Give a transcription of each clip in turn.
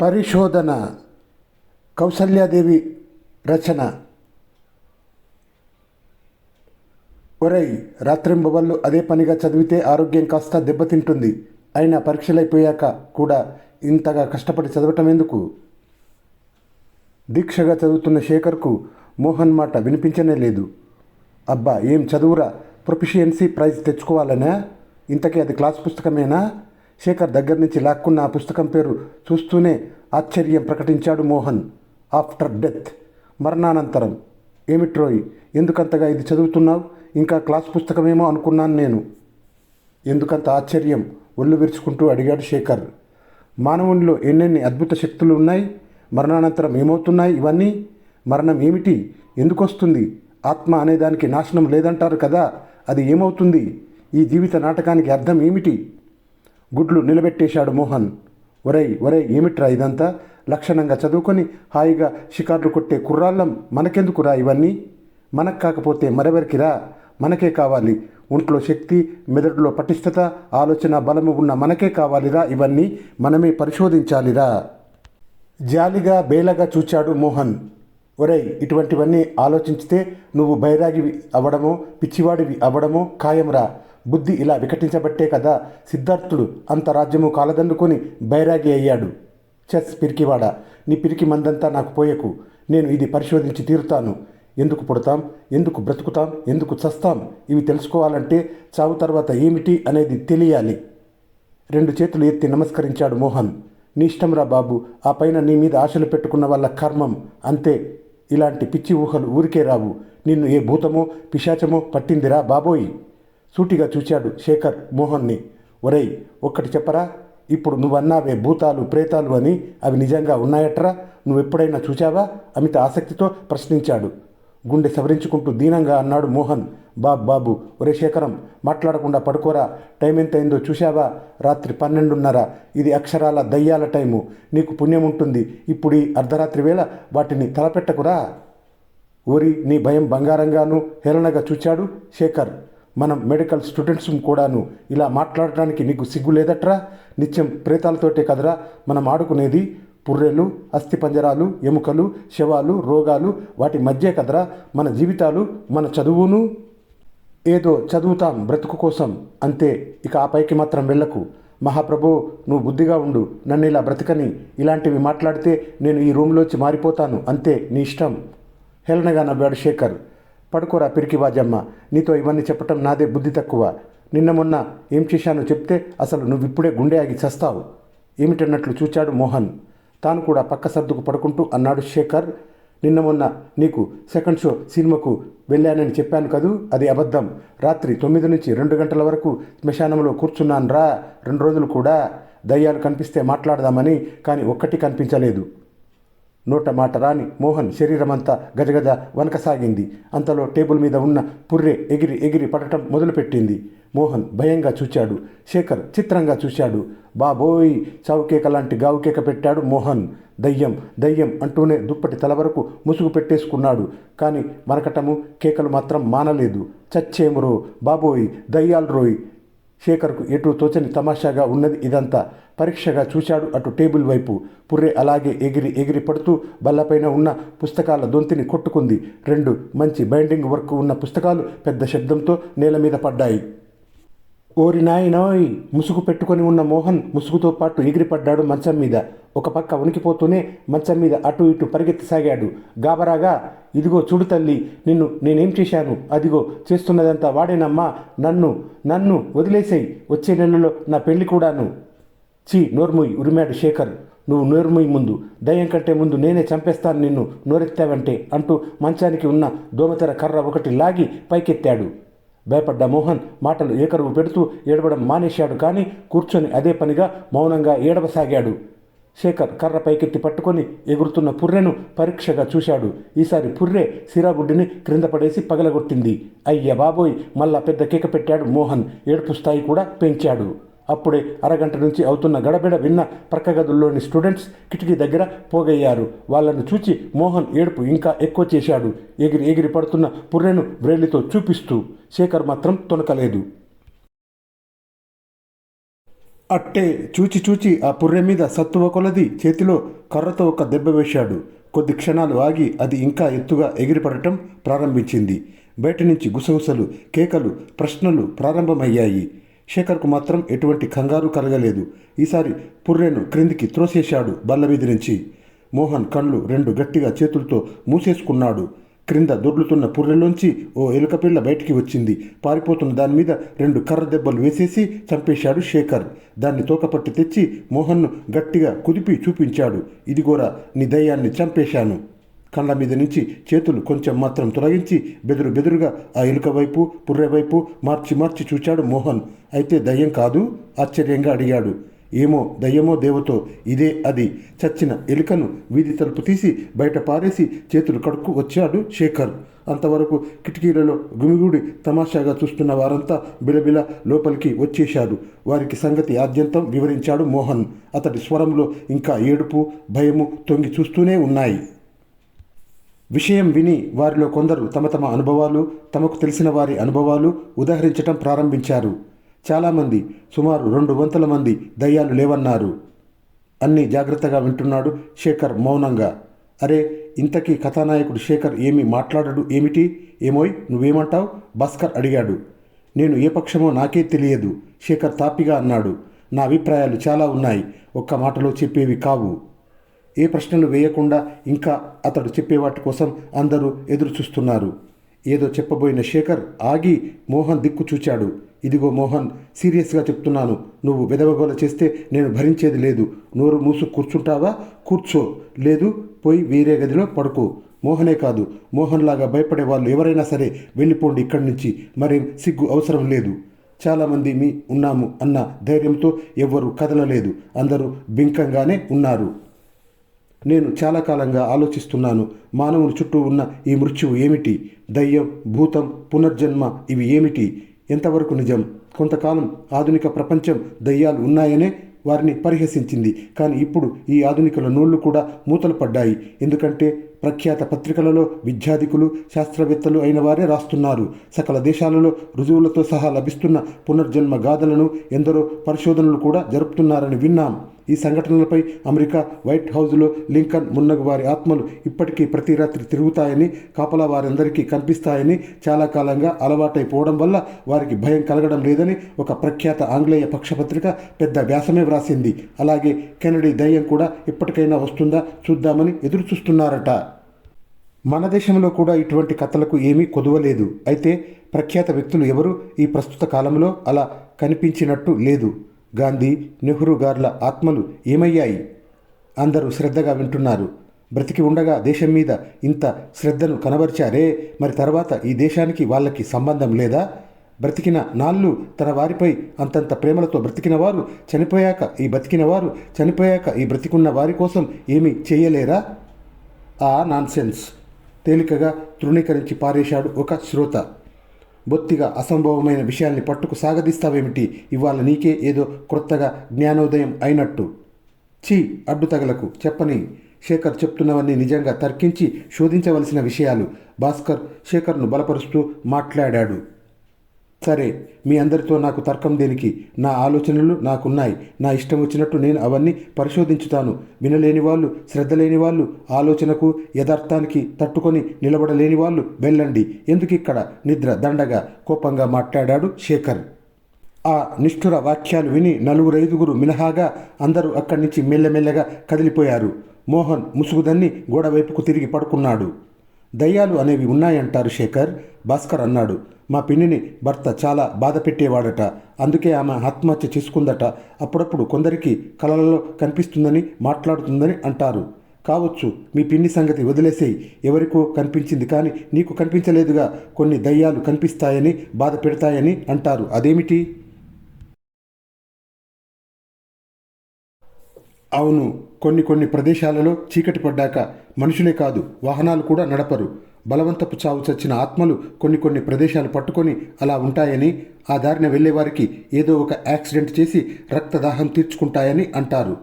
పరిశోధన కౌసల్యాదేవి రచన. ఒరేయ్ రాత్రింబవళ్ళు అదే పనిగా చదివితే ఆరోగ్యం కాస్త దెబ్బతింటుంది. అయినా పరీక్షలైపోయాక కూడా ఇంతగా కష్టపడి చదవటం ఎందుకు దీక్షగా చదువుతున్న శేఖర్కు మోహన్ మాట వినిపించనే లేదు. అబ్బా ఏం చదువురా? ప్రొఫిషియన్సీ ప్రైజ్ తెచ్చుకోవాలనా? ఇంతకీ అది క్లాస్ పుస్తకమేనా? శేఖర్ దగ్గర నుంచి లాక్కున్న ఆ పుస్తకం పేరు చూస్తూనే ఆశ్చర్యం ప్రకటించాడు మోహన్. After death. మరణానంతరం. ఏమిట్రోయ్ ఎందుకంతగా ఇది చదువుతున్నావు? ఇంకా క్లాస్ పుస్తకమేమో అనుకున్నాను నేను. ఎందుకంత ఆశ్చర్యం? ఒళ్ళు విరుచుకుంటూ అడిగాడు శేఖర్. మానవునిలో ఎన్నెన్ని అద్భుత శక్తులు ఉన్నాయి? మరణానంతరం ఏమవుతున్నాయి ఇవన్నీ? మరణం ఏమిటి? ఎందుకు వస్తుంది ఆత్మ అనేదానికి నాశనం లేదంటారు కదా అది ఏమవుతుంది? ఈ జీవిత నాటకానికి అర్థం ఏమిటి? గుడ్లు నిలబెట్టేశాడు మోహన్. ఒరేయ్ ఒరేయ్ ఏమిట్రా ఇదంతా? లక్షణంగా చదువుకొని హాయిగా షికార్లు కొట్టే కుర్రాళ్ళం మనకెందుకురా ఇవన్నీ? మనకు కాకపోతే మరెవరికిరా మనకే కావాలి. ఒంట్లో శక్తి మెదడులో పటిష్టత ఆలోచన బలము ఉన్న మనకే కావాలిరా ఇవన్నీ? మనమే పరిశోధించాలిరా జాలిగా బేలగా చూచాడు మోహన్. ఒరేయ్ ఇటువంటివన్నీ ఆలోచించితే నువ్వు బైరాగివి అవ్వడమో పిచ్చివాడివి అవ్వడమో ఖాయంరా బుద్ధి ఇలా వికటించబట్టే కదా సిద్ధార్థుడు అంత రాజ్యము కాలదండుకొని బైరాగి అయ్యాడు. చెస్ పిరికివాడ నీ పిరికి మందంతా నాకు పోయకు. నేను ఇది పరిశోధించి తీరుతాను. ఎందుకు పుడతాం? ఎందుకు బ్రతుకుతాం? ఎందుకు చస్తాం? ఇవి తెలుసుకోవాలంటే చావు తర్వాత ఏమిటి అనేది తెలియాలి. రెండు చేతులు ఎత్తి నమస్కరించాడు మోహన్. నీ ఇష్టంరా బాబు ఆ పైన నీ మీద ఆశలు పెట్టుకున్న వాళ్ళ కర్మం. అంతే. ఇలాంటి పిచ్చి ఊహలు ఊరికే రావు. నిన్ను ఏ భూతమో పిశాచమో పట్టిందిరా బాబోయ్. సూటిగా చూశాడు శేఖర్ మోహన్ని. ఒరేయ్ ఒక్కటి చెప్పరా? ఇప్పుడు నువ్వన్నావే భూతాలు ప్రేతాలు అని అవి నిజంగా ఉన్నాయట్రా? నువ్వెప్పుడైనా చూచావా అమిత ఆసక్తితో ప్రశ్నించాడు. గుండె సవరించుకుంటూ దీనంగా అన్నాడు మోహన్. బాబ్ బాబు ఒరే శేఖరం మాట్లాడకుండా పడుకోరా. టైం ఎంత అయిందో చూశావా? రాత్రి పన్నెండున్నర. ఇది అక్షరాల దయ్యాల టైము. నీకు పుణ్యం ఉంటుంది. ఇప్పుడు ఈ అర్ధరాత్రి వేళ వాటిని తలపెట్టకురా. ఓరి నీ భయం బంగారంగాను హేళనగా చూచాడు శేఖర్. మనం మెడికల్ స్టూడెంట్స్ కూడాను ఇలా మాట్లాడటానికి నీకు సిగ్గు లేదట్రా? నిత్యం ప్రేతాలతోటే కదరా మనం ఆడుకునేది? పుర్రెలు అస్థిపంజరాలు ఎముకలు శవాలు రోగాలు వాటి మధ్య కదరా మన జీవితాలు మన చదువును? ఏదో చదువుతాం బ్రతుకు కోసం అంతే. ఇక ఆ పైకి మాత్రం వెళ్ళకు. మహాప్రభు నువ్వు బుద్ధిగా ఉండు. నన్ను ఇలా బ్రతకని. ఇలాంటివి మాట్లాడితే నేను ఈ రూమ్లోంచి మారిపోతాను. అంతే నీ ఇష్టం. హేళనగా నవ్వాడు శేఖర్. పడుకోరా పిరికి బాజమ్మ. నీతో ఇవన్నీ చెప్పటం నాదే బుద్ధి తక్కువ. నిన్న మొన్న ఏం చేశానో చెప్తే అసలు నువ్విప్పుడే గుండె ఆగి చస్తావు. ఏమిటన్నట్లు చూచాడు మోహన్. తాను కూడా పక్క సర్దుకు పడుకుంటూ అన్నాడు శేఖర్. నిన్న మొన్న నీకు సెకండ్ షో సినిమాకు వెళ్ళానని చెప్పాను కదూ? అది అబద్ధం. రాత్రి తొమ్మిది నుంచి రెండు గంటల వరకు శ్మశానంలో కూర్చున్నాను రా రెండు రోజులు కూడా. దయ్యాలు కనిపిస్తే మాట్లాడదామని కానీ ఒక్కటి కనిపించలేదు. నోట మాట రాని మోహన్ శరీరమంతా గజగజ వనకసాగింది. అంతలో టేబుల్ మీద ఉన్న పుర్రె ఎగిరి ఎగిరి పడటం మొదలుపెట్టింది. మోహన్ భయంగా చూచాడు. శేఖర్ చిత్రంగా చూశాడు. బాబోయ్! చావుకేక లాంటి గావుకేక పెట్టాడు మోహన్. దయ్యం దయ్యం అంటూనే దుప్పటి తల వరకు ముసుగు పెట్టేసుకున్నాడు. కానీ మరకటము కేకలు మాత్రం మానలేదు. చచ్చేమురో! బాబోయ్! దయ్యాలు రోయ్ శేఖర్కు ఎటు తోచని తమాషాగా ఉన్నది ఇదంతా. పరీక్షగా చూశాడు అటు టేబుల్ వైపు. పుర్రె అలాగే ఎగిరి ఎగిరి పడుతూ బల్లపైన ఉన్న పుస్తకాల దొంతిని కొట్టుకుంది. రెండు మంచి బైండింగ్ వర్క్ ఉన్న పుస్తకాలు పెద్ద శబ్దంతో నేల మీద పడ్డాయి. ఓరి నాయనోయ్ ముసుగు పెట్టుకొని ఉన్న మోహన్ ముసుగుతో పాటు ఎగిరిపడ్డాడు మంచం మీద. ఒక పక్క ఉనికిపోతూనే మంచం మీద అటు ఇటు పరిగెత్తసాగాడు. గాబరాగా ఇదిగో చూడు తల్లి నిన్ను నేనేం చేశాను? అదిగో చేస్తున్నదంతా వాడేనమ్మా. నన్ను నన్ను వదిలేసేయి. వచ్చే నెలలో నా పెళ్ళి కూడాను. చీ నోర్ముయ్ ఉరిమాడు శేఖర్. నువ్వు నోర్ముయ్ ముందు. దయ్యం కంటే ముందు నేనే చంపేస్తాను నిన్ను నోరెత్తావంటే అంటూ మంచానికి ఉన్న దోమతెర కర్ర ఒకటి లాగి పైకెత్తాడు. భయపడ్డ మోహన్ మాటలు ఏకరువు పెడుతూ ఏడవడం మానేశాడు కానీ కూర్చొని అదే పనిగా మౌనంగా ఏడవసాగాడు. శేఖర్ కర్ర పైకెత్తి పట్టుకొని ఎగురుతున్న పుర్రెను పరీక్షగా చూశాడు. ఈసారి పుర్రె సిరాగుడ్డిని క్రింద పడేసి పగలగొట్టింది. అయ్య బాబోయ్ మళ్ళా పెద్ద కేక పెట్టాడు మోహన్. ఏడుపు స్థాయి కూడా పెంచాడు. అప్పుడే అరగంట నుంచి అవుతున్న గడబిడ విన్న ప్రక్క గదుల్లోని స్టూడెంట్స్ కిటికీ దగ్గర పోగయ్యారు. వాళ్ళను చూచి మోహన్ ఏడుపు ఇంకా ఎక్కువ చేశాడు. ఎగిరి ఎగిరి పడుతున్న పుర్రెను వ్రేలితో చూపిస్తూ శేఖర్ మాత్రం తొనకలేదు. అట్టే చూచి చూచి ఆ పుర్రె మీద సత్తువ కొలది చేతిలో కర్రతో ఒక దెబ్బ వేశాడు. కొద్ది క్షణాలు ఆగి అది ఇంకా ఎత్తుగా ఎగిరిపడటం ప్రారంభించింది. బయట నుంచి గుసగుసలు కేకలు ప్రశ్నలు ప్రారంభమయ్యాయి. శేఖర్కు మాత్రం ఎటువంటి కంగారు కలగలేదు. ఈసారి పుర్రెను క్రిందికి త్రోసేశాడు బల్ల మీద నుంచి. మోహన్ కళ్ళు రెండు గట్టిగా చేతులతో మూసేసుకున్నాడు. క్రింద దొర్లుతున్న పుర్రెలోంచి ఓ ఎలుకపిల్ల బయటికి వచ్చింది. పారిపోతున్న దాని మీద రెండు కర్ర దెబ్బలు వేసేసి చంపేశాడు శేఖర్. దాన్ని తోకపట్టి తెచ్చి మోహన్ను గట్టిగా కుదిపి చూపించాడు. ఇదిగోరా నీ దయ్యాన్ని చంపేశాను. కళ్ళ మీద నుంచి చేతులు కొంచెం మాత్రం తొలగించి బెదురు బెదురుగా ఆ ఎలుక వైపు పుర్రె వైపు మార్చి మార్చి చూచాడు మోహన్. అయితే దయ్యం కాదు? ఆశ్చర్యంగా అడిగాడు. ఏమో దయ్యమో దేవతో ఇదే అది. చచ్చిన ఎలుకను వీధి తలుపు తీసి బయట పారేసి చేతులు కడుక్కు వచ్చాడు శేఖర్. అంతవరకు కిటికీలలో గుమిగూడి తమాషాగా చూస్తున్న వారంతా బిలబిల లోపలికి వచ్చేశారు. వారికి సంగతి ఆద్యంతం వివరించాడు మోహన్. అతడి స్వరంలో ఇంకా ఏడుపు భయము తొంగి చూస్తూనే ఉన్నాయి. విషయం విని వారిలో కొందరు తమ తమ అనుభవాలు తమకు తెలిసిన వారి అనుభవాలు ఉదహరించటం ప్రారంభించారు. చాలామంది సుమారు రెండు వందల మంది దయ్యాలు లేవన్నారు. అన్ని జాగ్రత్తగా వింటున్నాడు శేఖర్ మౌనంగా. అరే ఇంతకీ కథానాయకుడు శేఖర్ ఏమి మాట్లాడడు ఏమిటి? ఏమోయ్ నువ్వేమంటావు? భాస్కర్ అడిగాడు. నేను ఏ పక్షమో నాకే తెలియదు శేఖర్ తాపిగా అన్నాడు. నా అభిప్రాయాలు చాలా ఉన్నాయి ఒక్క మాటలో చెప్పేవి కావు. ఏ ప్రశ్నలు వేయకుండా ఇంకా అతడు చెప్పే వాటి కోసం అందరూ ఎదురు చూస్తున్నారు. ఏదో చెప్పబోయిన శేఖర్ ఆగి మోహన్ దిక్కు చూచాడు. ఇదిగో మోహన్ సీరియస్గా చెప్తున్నాను. నువ్వు విధవగోల చేస్తే నేను భరించేది లేదు. నోరు మూసు కూర్చుంటావా? కూర్చో. లేదు పోయి వేరే గదిలో పడుకో. మోహనే కాదు మోహన్లాగా భయపడే వాళ్ళు ఎవరైనా సరే వెళ్ళిపోండి ఇక్కడి నుంచి. మరేం సిగ్గు అవసరం లేదు. చాలామంది మీ ఉన్నాము అన్న ధైర్యంతో ఎవ్వరూ కదలలేదు. అందరూ బింకంగానే ఉన్నారు. నేను చాలా కాలంగా ఆలోచిస్తున్నాను. మానవుని చుట్టూ ఉన్న ఈ మృత్యువు ఏమిటి? దయ్యం భూతం పునర్జన్మ ఇవి ఏమిటి? ఎంతవరకు నిజం? కొంతకాలం ఆధునిక ప్రపంచం దయ్యాలు ఉన్నాయనే వారిని పరిహసించింది. కానీ ఇప్పుడు ఈ ఆధునికుల నోళ్ళు కూడా మూతలు పడ్డాయి. ఎందుకంటే ప్రఖ్యాత పత్రికలలో విద్యాధికులు శాస్త్రవేత్తలు అయిన వారే రాస్తున్నారు. సకల దేశాలలో రుజువులతో సహా లభిస్తున్న పునర్జన్మ గాథలను ఎందరో పరిశోధనలు కూడా జరుపుతున్నారని విన్నాం. ఈ సంఘటనలపై అమెరికా వైట్ హౌజ్లో లింకన్ మున్నగు వారి ఆత్మలు ఇప్పటికీ ప్రతి రాత్రి తిరుగుతాయని కాపలా వారందరికీ కనిపిస్తాయని చాలా కాలంగా అలవాటైపోవడం వల్ల వారికి భయం కలగడం లేదని ఒక ప్రఖ్యాత ఆంగ్లేయ పక్షపత్రిక పెద్ద వ్యాసమే వ్రాసింది. అలాగే కెనడీ దయ్యం కూడా ఇప్పటికైనా వస్తుందా చూద్దామని ఎదురు చూస్తున్నారట మన దేశంలో కూడా ఇటువంటి కథలకు ఏమీ కొదవలేదు అయితే ప్రఖ్యాత వ్యక్తులు ఎవరు? ఈ ప్రస్తుత కాలంలో అలా కనిపించినట్టు లేదు. గాంధీ నెహ్రూ గార్ల ఆత్మలు ఏమయ్యాయి? అందరూ శ్రద్ధగా వింటున్నారు. బ్రతికి ఉండగా దేశం మీద ఇంత శ్రద్ధను కనబరిచారే? మరి తర్వాత ఈ దేశానికి వాళ్ళకి సంబంధం లేదా? బ్రతికిన నాళ్ళు తన వారిపై అంతంత ప్రేమలతో బ్రతికిన వారు చనిపోయాక ఈ బతికిన వారు చనిపోయాక ఈ బ్రతికున్న వారి కోసం ఏమీ చేయలేరా? ఆ నాన్సెన్స్. తేలికగా తృణీకరించి పారేశాడు ఒక శ్రోత. బొత్తిగా అసంభవమైన విషయాల్ని పట్టుకు సాగదీస్తావేమిటి? ఇవాళ నీకే ఏదో క్రొత్తగా జ్ఞానోదయం అయినట్టు. చీ అడ్డు తగలకు చెప్పని. శేఖర్ చెప్తున్నవన్నీ నిజంగా తర్కించి శోధించవలసిన విషయాలు. భాస్కర్ శేఖర్ను బలపరుస్తూ మాట్లాడాడు. సరే మీ అందరితో నాకు తర్కం దేనికి? నా ఆలోచనలు నాకున్నాయి. నా ఇష్టం వచ్చినట్టు నేను అవన్నీ పరిశోధించుతాను. వినలేని వాళ్ళు శ్రద్ధ లేని వాళ్ళు ఆలోచనకు యథార్థానికి తట్టుకొని నిలబడలేని వాళ్ళు వెళ్ళండి. ఎందుకు ఇక్కడ నిద్ర దండగా కోపంగా మాట్లాడాడు శేఖర్. ఆ నిష్ఠుర వాక్యాలు విని నలుగురైదుగురు మినహాగా అందరూ అక్కడి నుంచి మెల్లమెల్లగా కదిలిపోయారు. మోహన్ ముసుగుదన్ని గోడవైపుకు తిరిగి పడుకున్నాడు. దయ్యాలు అనేవి ఉన్నాయంటారు శేఖర్? భాస్కర్ అన్నాడు. మా పిన్నిని భర్త చాలా బాధ పెట్టేవాడట. అందుకే ఆమె ఆత్మహత్య చేసుకుందట. అప్పుడప్పుడు కొందరికి కలలలో కనిపిస్తుందని మాట్లాడుతుందని అంటారు. కావచ్చు మీ పిన్ని సంగతి వదిలేసేయి. ఎవరికో కనిపించింది కానీ నీకు కనిపించలేదుగా. కొన్ని దయ్యాలు కనిపిస్తాయని బాధ పెడతాయని అంటారు. అదేమిటి? అవును కొన్ని కొన్ని ప్రదేశాలలో చీకటి పడ్డాక మనుషులే కాదు వాహనాలు కూడా నడపరు. బలవంతపు చావు చచ్చిన ఆత్మలు కొన్ని కొన్ని ప్రదేశాలు పట్టుకొని అలా ఉంటాయని ఆ దారిన వెళ్ళేవారికి ఏదో ఒక యాక్సిడెంట్ చేసి రక్తదాహం తీర్చుకుంటాయని అంటారు.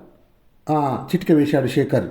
ఆ చిటిక వేశాడు శేఖర్.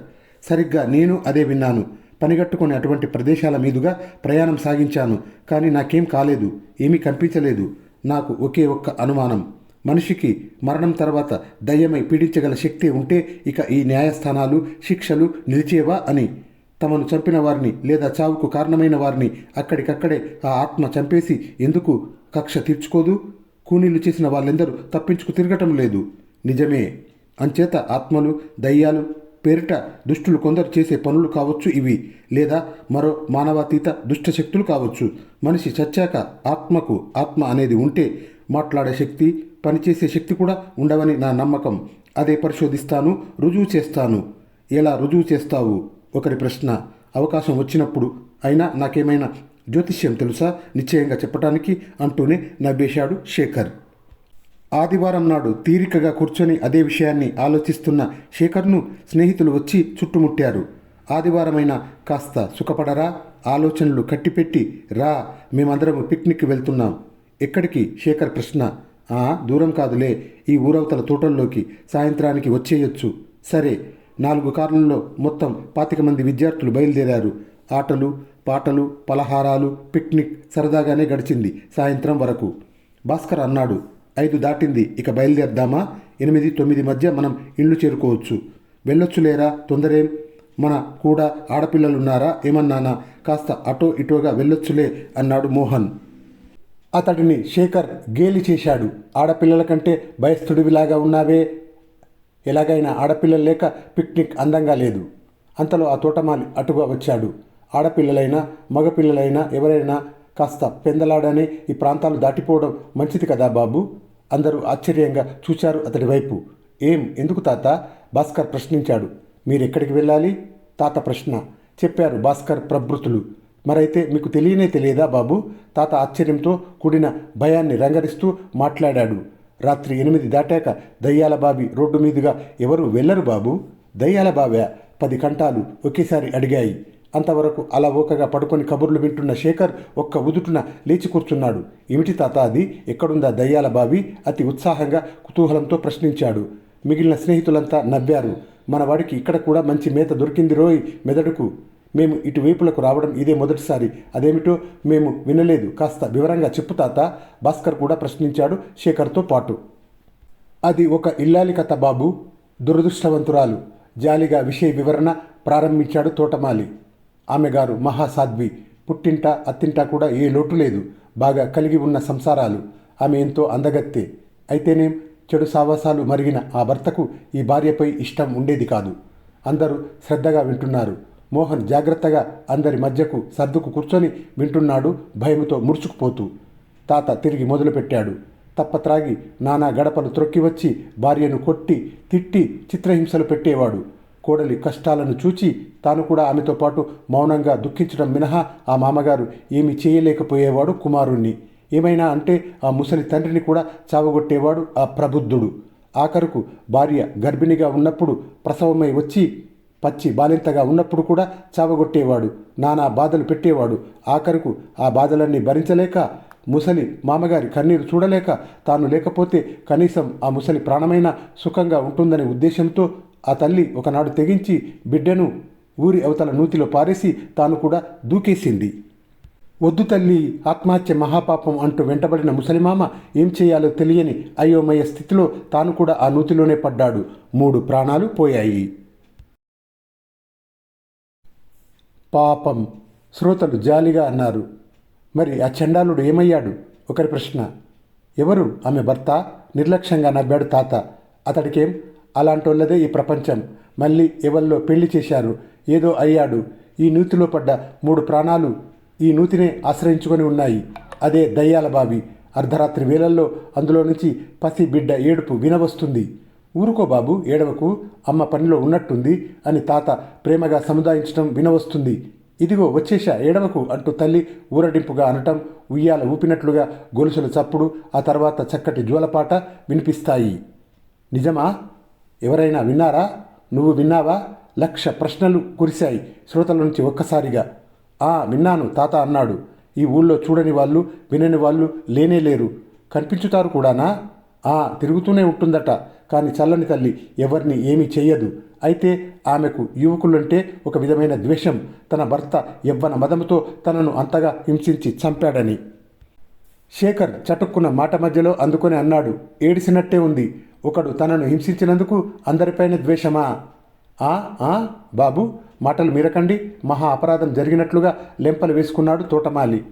సరిగ్గా నేను అదే విన్నాను. పనిగట్టుకుని అటువంటి ప్రదేశాల మీదుగా ప్రయాణం సాగించాను. కానీ నాకేం కాలేదు. ఏమీ కనిపించలేదు. నాకు ఒకే ఒక్క అనుమానం. మనిషికి మరణం తర్వాత దయ్యమై పీడించగల శక్తి ఉంటే ఇక ఈ న్యాయస్థానాలు శిక్షలు నిలిచేవా అని తమను చంపిన వారిని లేదా చావుకు కారణమైన వారిని అక్కడికక్కడే ఆ ఆత్మ చంపేసి ఎందుకు కక్ష తీర్చుకోదు? కూనీలు చేసిన వాళ్ళెందరూ తప్పించుకు తిరగటం లేదు. నిజమే. అంచేత ఆత్మలు దయ్యాలు పేరిట దుష్టులు కొందరు చేసే పనులు కావచ్చు ఇవి. లేదా మరో మానవాతీత దుష్ట శక్తులు కావచ్చు. మనిషి చచ్చాక ఆత్మకు ఆత్మ అనేది ఉంటే మాట్లాడే శక్తి పనిచేసే శక్తి కూడా ఉండవని నా నమ్మకం. అదే పరిశోధిస్తాను రుజువు చేస్తాను. ఎలా రుజువు చేస్తావు? ఒకరి ప్రశ్న అవకాశం వచ్చినప్పుడు అయినా నాకేమైనా జ్యోతిష్యం తెలుసా? నిశ్చయంగా చెప్పటానికి అంటూనే నవ్వేశాడు శేఖర్. ఆదివారం నాడు తీరికగా కూర్చొని అదే విషయాన్ని ఆలోచిస్తున్న శేఖర్ను స్నేహితులు వచ్చి చుట్టుముట్టారు. ఆదివారమైన కాస్త సుఖపడరా ఆలోచనలు కట్టిపెట్టి రా మేమందరం పిక్నిక్ వెళ్తున్నాం. ఎక్కడికి? శేఖర్ ప్రశ్న. దూరం కాదులే ఈ ఊరవతల తోటల్లోకి సాయంత్రానికి వచ్చేయొచ్చు. సరే నాలుగు కార్లలో మొత్తం పాతిక మంది విద్యార్థులు బయలుదేరారు. ఆటలు పాటలు పలహారాలు పిక్నిక్ సరదాగానే గడిచింది సాయంత్రం వరకు. భాస్కర్ అన్నాడు ఐదు దాటింది ఇక బయలుదేరదామా? ఎనిమిది తొమ్మిది మధ్య మనం ఇల్లు చేరుకోవచ్చు. వెళ్ళొచ్చులేరా తొందరేం? మన కూడా ఆడపిల్లలున్నారా? ఏమన్నానా? కాస్త అటో ఇటోగా వెళ్ళొచ్చులే అన్నాడు మోహన్. అతడిని శేఖర్ గేలి చేశాడు ఆడపిల్లల కంటే భయస్థుడివిలాగా ఉన్నావే? ఎలాగైనా ఆడపిల్లలు లేక పిక్నిక్ అందంగా లేదు. అంతలో ఆ తోటమాలి అటుగా వచ్చాడు. ఆడపిల్లలైనా మగపిల్లలైనా ఎవరైనా కాస్త పెందలాడని ఈ ప్రాంతాలు దాటిపోవడం మంచిది కదా బాబు? అందరూ ఆశ్చర్యంగా చూశారు అతడి వైపు. ఏం ఎందుకు తాత? భాస్కర్ ప్రశ్నించాడు. మీరెక్కడికి వెళ్ళాలి? తాత ప్రశ్న. చెప్పారు భాస్కర్ ప్రభృతులు. మరైతే మీకు తెలియనే తెలియదా బాబు? తాత ఆశ్చర్యంతో కూడిన భయాన్ని రంగరిస్తూ మాట్లాడాడు. రాత్రి ఎనిమిది దాటాక దయ్యాల బావి రోడ్డు మీదుగా ఎవరు వెళ్ళరు బాబు? దయ్యాల బావ్యా పది కంటాలు ఒకేసారి అడిగాయి. అంతవరకు అలా ఓకగా పడుకొని కబుర్లు వింటున్న శేఖర్ ఒక్క ఉదుటున లేచి కూర్చున్నాడు. ఏమిటి తాత అది? ఎక్కడుందా దయ్యాల బావి? అతి ఉత్సాహంగా కుతూహలంతో ప్రశ్నించాడు. మిగిలిన స్నేహితులంతా నవ్వారు. మనవాడికి ఇక్కడ కూడా మంచి మేత దొరికింది రోయ్ మెదడుకు. మేము ఇటువైపులకు రావడం ఇదే మొదటిసారి. అదేమిటో మేము వినలేదు. కాస్త వివరంగా చెప్పు తాత. భాస్కర్ కూడా ప్రశ్నించాడు శేఖర్తో పాటు. అది ఒక ఇల్లాలి కథ బాబు. దురదృష్టవంతురాలు. జాలిగా విషయ వివరణ ప్రారంభించాడు తోటమాలి. ఆమె గారు మహాసాధ్వి. పుట్టింట అత్తింట కూడా ఏ లోటు లేదు. బాగా కలిగి ఉన్న సంసారాలు. ఆమె ఎంతో అందగత్తే. అయితేనేం చెడు సావాసాలు మరిగిన ఆ భర్తకు ఈ భార్యపై ఇష్టం ఉండేది కాదు. అందరూ శ్రద్ధగా వింటున్నారు. మోహన్ జాగ్రత్తగా అందరి మధ్యకు సర్దుకు కూర్చొని వింటున్నాడు భయంతో ముడుచుకుపోతూ. తాత తిరిగి మొదలుపెట్టాడు. తప్పత్రాగి నానా గడపలు త్రొక్కి వచ్చి భార్యను కొట్టి తిట్టి చిత్రహింసలు పెట్టేవాడు. కోడలి కష్టాలను చూచి తాను కూడా ఆమెతో పాటు మౌనంగా దుఃఖించడం మినహా ఆ మామగారు ఏమి చేయలేకపోయేవాడు కుమారుణ్ణి. ఏమైనా అంటే ఆ ముసలి తండ్రిని కూడా చావగొట్టేవాడు ఆ ప్రబుద్ధుడు. ఆఖరుకు భార్య గర్భిణిగా ఉన్నప్పుడు ప్రసవమై వచ్చి పచ్చి బాలింతగా ఉన్నప్పుడు కూడా చావగొట్టేవాడు నానా బాధలు పెట్టేవాడు. ఆఖరుకు ఆ బాధలన్నీ భరించలేక ముసలి మామగారి కన్నీరు చూడలేక తాను లేకపోతే కనీసం ఆ ముసలి ప్రాణమైన సుఖంగా ఉంటుందనే ఉద్దేశంతో ఆ తల్లి ఒకనాడు తెగించి బిడ్డను ఊరి అవతల నూతిలో పారేసి తాను కూడా దూకేసింది. వద్దు తల్లి ఆత్మహత్య మహాపాపం అంటూ వెంటబడిన ముసలిమామ ఏం చేయాలో తెలియని అయోమయ స్థితిలో తాను కూడా ఆ నూతిలోనే పడ్డాడు. మూడు ప్రాణాలు పోయాయి. పాపం. శ్రోతలు జాలిగా అన్నారు. మరి ఆ చండాలుడు ఏమయ్యాడు? ఒకరి ప్రశ్న. ఎవరు? ఆమె భర్త? నిర్లక్ష్యంగా నవ్వాడు తాత. అతడికేం? అలాంటోళ్ళదే ఈ ప్రపంచం. మళ్ళీ ఎవరిలో పెళ్ళి చేశారు? ఏదో అయ్యాడు. ఈ నూతిలో పడ్డ మూడు ప్రాణాలు ఈ నూతినే ఆశ్రయించుకొని ఉన్నాయి. అదే దయ్యాల బావి. అర్ధరాత్రి వేళల్లో అందులో నుంచి పసి బిడ్డ ఏడుపు వినవస్తుంది. ఊరుకో బాబు ఏడవకు అమ్మ పనిలో ఉన్నట్టుంది అని తాత ప్రేమగా సముదాయించడం వినవస్తుంది. ఇదిగో వచ్చేశా ఏడవకు అంటూ తల్లి ఊరడింపుగా అనటం ఉయ్యాల ఊపినట్లుగా గొలుసుల చప్పుడు ఆ తర్వాత చక్కటి జోలపాట వినిపిస్తాయి. నిజమా? ఎవరైనా విన్నారా? నువ్వు విన్నావా? లక్ష ప్రశ్నలు కురిశాయి శ్రోతల నుంచి ఒక్కసారిగా. ఆ విన్నాను తాత అన్నాడు. ఈ ఊళ్ళో చూడని వాళ్ళు వినని వాళ్ళు లేనే లేరు. కనిపించుతారు కూడానా? ఆ తిరుగుతూనే ఉంటుందట. కానీ చల్లని తల్లి ఎవరిని ఏమీ చెయ్యదు అయితే ఆమెకు యువకులంటే ఒక విధమైన ద్వేషం. తన భర్త యవ్వన మదముతో తనను అంతగా హింసించి చంపాడని. శేఖర్ చటుక్కున మాట మధ్యలో అందుకొని అన్నాడు ఏడిసినట్టే ఉంది. ఒకడు తనను హింసించినందుకు అందరిపైన ద్వేషమా? ఆ ఆ బాబు మాటలు మీరకండి. మహా అపరాధం జరిగినట్లుగా లెంపలు వేసుకున్నాడు తోటమాలి.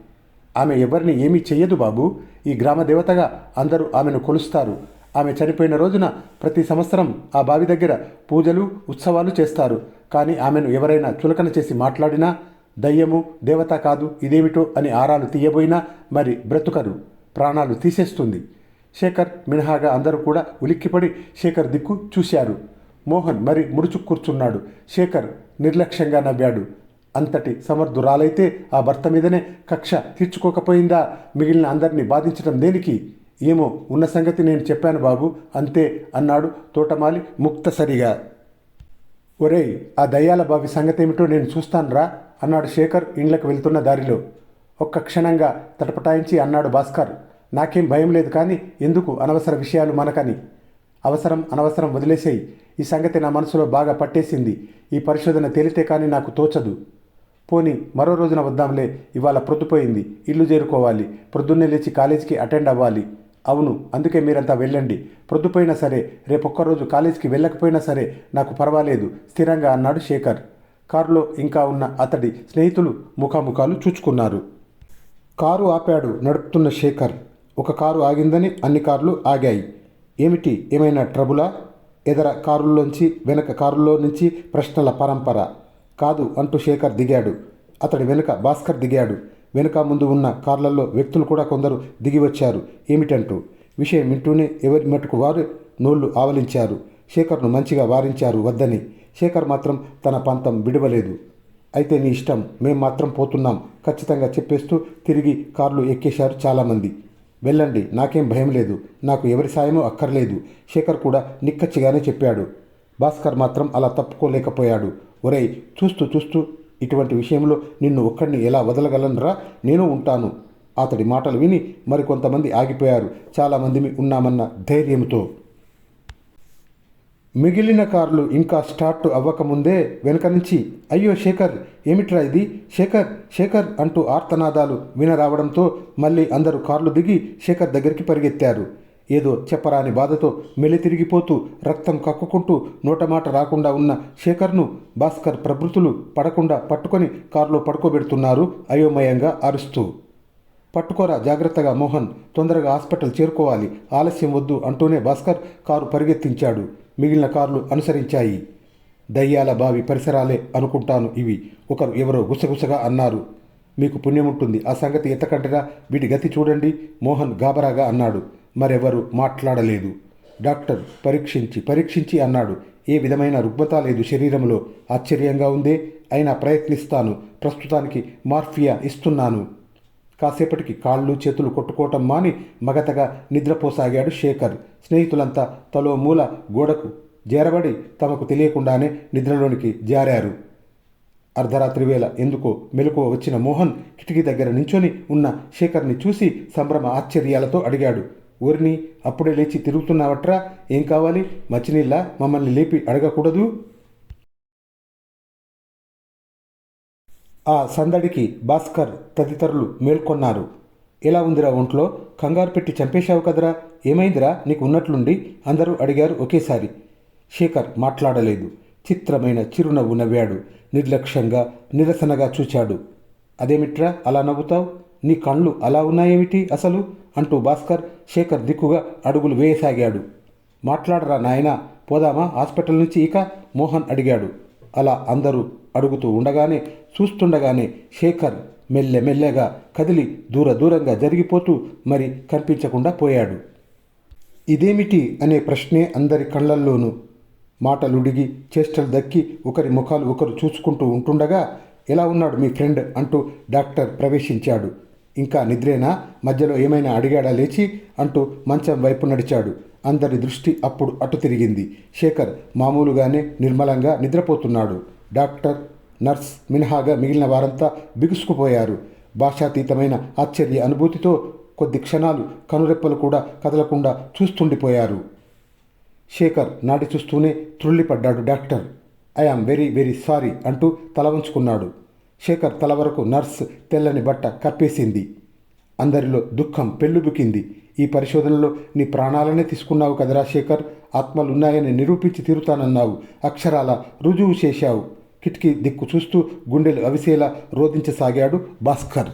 ఆమె ఎవరిని ఏమీ చెయ్యదు బాబు. ఈ గ్రామ దేవతగా అందరూ ఆమెను కొలుస్తారు. ఆమె చనిపోయిన రోజున ప్రతి సంవత్సరం ఆ బావి దగ్గర పూజలు ఉత్సవాలు చేస్తారు. కానీ ఆమెను ఎవరైనా చులకన చేసి మాట్లాడినా దయ్యము దేవత కాదు ఇదేమిటో అని ఆరాలు తీయబోయినా మరి బ్రతుకరు ప్రాణాలు తీసేస్తుంది. శేఖర్ మినహాగా అందరూ కూడా ఉలిక్కిపడి శేఖర్ దిక్కు చూశారు. మోహన్ మరి ముడుచు కూర్చున్నాడు శేఖర్ నిర్లక్ష్యంగా నవ్వాడు. అంతటి సమర్థురాలైతే ఆ భర్త మీదనే కక్ష తీర్చుకోకపోయిందా? మిగిలిన అందరినీ బాధించడం దేనికి? ఏమో ఉన్న సంగతి నేను చెప్పాను బాబు అంతే అన్నాడు తోటమాలి ముక్తసరిగా. ఒరేయ్ ఆ దయ్యాల బావి సంగతేమిటో నేను చూస్తానురా అన్నాడు శేఖర్ ఇండ్లకు వెళ్తున్న దారిలో. ఒక్క క్షణంగా తటపటాయించి అన్నాడు భాస్కర్ నాకేం భయం లేదు కానీ ఎందుకు అనవసర విషయాలు మనకని. అవసరం అనవసరం వదిలేసేయి ఈ సంగతి నా మనసులో బాగా పట్టేసింది ఈ పరిశోధన తేలితే కానీ నాకు తోచదు. పోని మరో రోజున వద్దాంలే ఇవాళ ప్రొద్దుపోయింది ఇల్లు చేరుకోవాలి ప్రొద్దున్నే లేచి కాలేజీకి అటెండ్ అవ్వాలి. అవును అందుకే మీరంతా వెళ్ళండి. ప్రొద్దుపోయినా సరే రేపొక్కరోజు కాలేజీకి వెళ్ళకపోయినా సరే నాకు పర్వాలేదు స్థిరంగా అన్నాడు శేఖర్. కారులో ఇంకా ఉన్న అతడి స్నేహితులు ముఖాముఖాలు చూచుకున్నారు. కారు ఆపాడు నడుపుతున్న శేఖర్. ఒక కారు ఆగిందని అన్ని కార్లు ఆగాయి. ఏమిటి? ఏమైనా ట్రబులా? ఎదర కారుల్లోంచి వెనక కారులో నుంచి ప్రశ్నల పరంపర? కాదు అంటూ శేఖర్ దిగాడు. అతడి వెనుక భాస్కర్ దిగాడు. వెనుక ముందు ఉన్న కార్లలో వ్యక్తులు కూడా కొందరు దిగి వచ్చారు. ఏమిటంటూ? విషయం వింటూనే ఎవరి మటుకు వారు నోళ్ళు ఆవలించారు. శేఖర్ను మంచిగా వారించారు వద్దని. శేఖర్ మాత్రం తన పంతం విడవలేదు. అయితే నీ ఇష్టం. మేం మాత్రం పోతున్నాం ఖచ్చితంగా చెప్పేస్తూ తిరిగి కార్లు ఎక్కేశారు చాలామంది. వెళ్ళండి. నాకేం భయం లేదు. నాకు ఎవరి సాయమో అక్కర్లేదు శేఖర్ కూడా నిక్కచ్చిగానే చెప్పాడు. భాస్కర్ మాత్రం అలా తప్పుకోలేకపోయాడు. ఒరేయ్ చూస్తూ చూస్తూ ఇటువంటి విషయంలో నిన్ను ఒక్కడిని ఎలా వదలగలనరా? నేను ఉంటాను. అతడి మాటలు విని మరికొంతమంది ఆగిపోయారు. చాలామంది ఉన్నామన్న ధైర్యంతో మిగిలిన కార్లు ఇంకా స్టార్ట్ అవ్వకముందే వెనక నుంచి అయ్యో శేఖర్ ఏమిట్రా ఇది? శేఖర్ శేఖర్ అంటూ ఆర్తనాదాలు వినరావడంతో మళ్ళీ అందరూ కార్లు దిగి శేఖర్ దగ్గరికి పరిగెత్తారు. ఏదో చెప్పరాని బాధతో మెలితిరిగిపోతూ రక్తం కక్కుకుంటూ నోటమాట రాకుండా ఉన్న శేఖర్ను భాస్కర్ ప్రభృతులు పడకుండా పట్టుకొని కారులో పడుకోబెడుతున్నారు అయోమయంగా అరుస్తూ. పట్టుకోరా జాగ్రత్తగా మోహన్ తొందరగా హాస్పిటల్ చేరుకోవాలి ఆలస్యం వద్దు అంటూనే భాస్కర్ కారు పరిగెత్తించాడు. మిగిలిన కార్లు అనుసరించాయి. దయ్యాల బావి పరిసరాలే అనుకుంటాను ఇవి ఒకరు ఎవరో గుసగుసగా అన్నారు. మీకు పుణ్యముంటుంది ఆ సంగతి ఎత్తకంటగా వీటి గతి చూడండి మోహన్ గాబరాగా అన్నాడు. మరెవరు మాట్లాడలేదు. డాక్టర్ పరీక్షించి పరీక్షించి అన్నాడు. ఏ విధమైన రుగ్మత లేదు శరీరంలో. ఆశ్చర్యంగా ఉందే. అయినా ప్రయత్నిస్తాను. ప్రస్తుతానికి మార్ఫియా ఇస్తున్నాను. కాసేపటికి కాళ్ళు చేతులు కొట్టుకోవటం మాని మగతగా నిద్రపోసాగాడు శేఖర్. స్నేహితులంతా తలో మూల గోడకు చేరబడి తమకు తెలియకుండానే నిద్రలోనికి జారారు. అర్ధరాత్రి వేళ ఎందుకో మెలకువ వచ్చిన మోహన్ కిటికీ దగ్గర నించొని ఉన్న శేఖర్ని చూసి సంభ్రమ ఆశ్చర్యాలతో అడిగాడు. ఊరిని అప్పుడే లేచి తిరుగుతున్నావట్రా? ఏం కావాలి? మచ్చినీళ్ళ మమ్మల్ని లేపి అడగకూడదు? ఆ సందడికి భాస్కర్ తదితరులు మేల్కొన్నారు. ఎలా ఉందిరా ఒంట్లో? కంగారు పెట్టి చంపేశావు కదరా? ఏమైందిరా? నీకు ఉన్నట్లుండి అందరూ అడిగారు ఒకేసారి. శేఖర్ మాట్లాడలేదు. చిత్రమైన చిరునవ్వు నవ్వాడు. నిర్లక్ష్యంగా నిరసనగా చూచాడు. అదేమిట్రా అలా నవ్వుతావు? నీ కళ్ళు అలా ఉన్నాయేమిటి అసలు? అంటూ భాస్కర్ శేఖర్ దిక్కుగా అడుగులు వేయసాగాడు. మాట్లాడరా నాయనా పోదామా హాస్పిటల్ నుంచి? ఇక మోహన్ అడిగాడు. అలా అందరూ అడుగుతూ ఉండగానే చూస్తుండగానే శేఖర్ మెల్లె మెల్లెగా కదిలి దూర దూరంగా జరిగిపోతూ మరి కనిపించకుండా పోయాడు. ఇదేమిటి? అనే ప్రశ్నే అందరి కళ్ళల్లోనూ. మాటలుడిగి చేష్టలు దక్కి ఒకరి ముఖాలు ఒకరు చూసుకుంటూ ఉంటుండగా ఎలా ఉన్నాడు మీ ఫ్రెండ్? అంటూ డాక్టర్ ప్రవేశించాడు. ఇంకా నిద్రేనా? మధ్యలో ఏమైనా అడిగాడా లేచి? అంటూ మంచం వైపు నడిచాడు. అందరి దృష్టి అప్పుడు అటు తిరిగింది. శేఖర్ మామూలుగానే నిర్మలంగా నిద్రపోతున్నాడు. డాక్టర్ నర్స్ మినహాగా మిగిలిన వారంతా బిగుసుకుపోయారు. భాషాతీతమైన ఆశ్చర్య అనుభూతితో కొద్ది క్షణాలు కనురెప్పలు కూడా కదలకుండా చూస్తుండిపోయారు. శేఖర్ నాటి చూస్తూనే త్రుళ్ళిపడ్డాడు doctor. I am very very sorry అంటూ తల వంచుకున్నాడు. శేఖర్ తల వరకు నర్స్ తెల్లని బట్ట కప్పేసింది. అందరిలో దుఃఖం పెళ్ళుబుకింది. ఈ పరిశోధనలో నీ ప్రాణాలనే తీసుకున్నావు కదరా శేఖర్. ఆత్మలున్నాయని నిరూపించి తీరుతానన్నావు. అక్షరాల రుజువు చేశావు. కిటికీ దిక్కు చూస్తూ గుండెలు అవిసేలా రోధించసాగాడు భాస్కర్.